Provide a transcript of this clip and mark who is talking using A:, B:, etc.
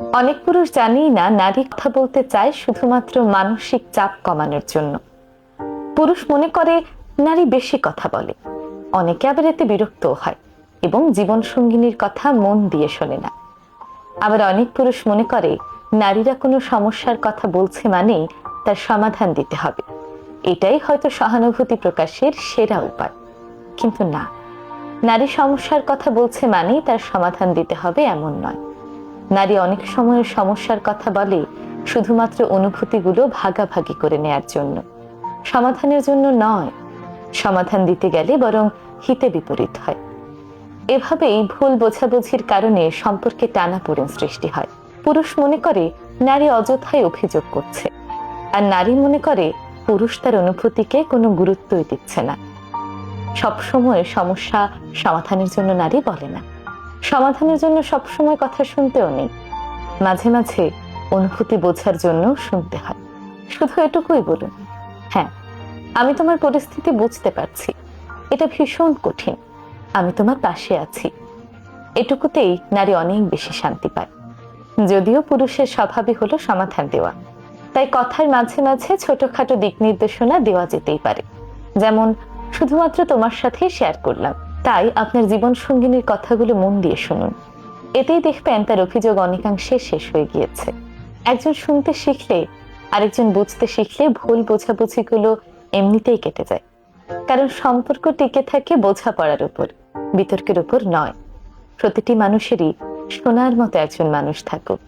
A: অনেক পুরুষ জানেই না নারী কথা বলতে চায় শুধুমাত্র মানসিক চাপ কমানোর জন্য। পুরুষ মনে করে নারী বেশি কথা বলে। অনেকে আবার এতে বিরক্ত হয় এবং জীবন সঙ্গিনীর কথা মন দিয়ে শোনে না। আবার অনেক পুরুষ মনে করে নারীরা কোনো সমস্যার কথা বলছে মানেই তার সমাধান দিতে হবে। এটাই হয়তো সহানুভূতি প্রকাশের সেরা উপায়। কিন্তু না, নারী সমস্যার কথা বলছে মানেই তার সমাধান দিতে হবে এমন নয়। নারী অনেক সময় সমস্যার কথা বলে, শুধুমাত্র অনুভূতিগুলো ভাগাভাগি করে নেয়ার জন্য। সমাধানের জন্য নয়, সমাধান দিতে গেলে বরং হিতে বিপরীত হয়। এভাবেই ভুল বোঝাবুঝির কারণে সম্পর্কে টানাপোড়েন সৃষ্টি হয়। পুরুষ মনে করে নারী অযথায় অভিযোগ করছে, আর নারী মনে করে পুরুষ তার অনুভূতিকে কোনো গুরুত্বই দিচ্ছে না। সবসময় সমস্যা সমাধানের জন্য নারী বলে না। সমাধানের জন্য সবসময় কথা শুনতেও নেই। মাঝে মাঝে অনুভূতি বোঝার জন্য শুনতে হয়। শুধু এটুকুই বলুন। হ্যাঁ আমি তোমার পরিস্থিতি বুঝতে পারছি। এটা ভীষণ কঠিন। আমি তোমার পাশে আছি। এটুকুতেই নারী অনেক বেশি শান্তি পায়। যদিও পুরুষের স্বভাবই হলো সমাধান দেওয়া। তাই কথার মাঝে মাঝে ছোটখাটো দিক নির্দেশনা দেওয়া যেতেই পারে। যেমন, শুধুমাত্র তোমার সাথেই শেয়ার করলাম। তাই আপনার জীবন সঙ্গিনীর কথাগুলো মন দিয়ে শুনুন। এতেই দেখবেন তার অভিযোগ অনেকাংশে শেষ হয়ে গিয়েছে। একজন শুনতে শিখলে, আরেকজন বুঝতে শিখলে ভুল বোঝাবুঝিগুলো এমনিতেই কেটে যায়। কারণ সম্পর্ক টিকে থাকে বোঝাপড়ার উপর, বিতর্কের উপর নয়। প্রতিটি মানুষেরই শোনার মতো একজন মানুষ থাকুক।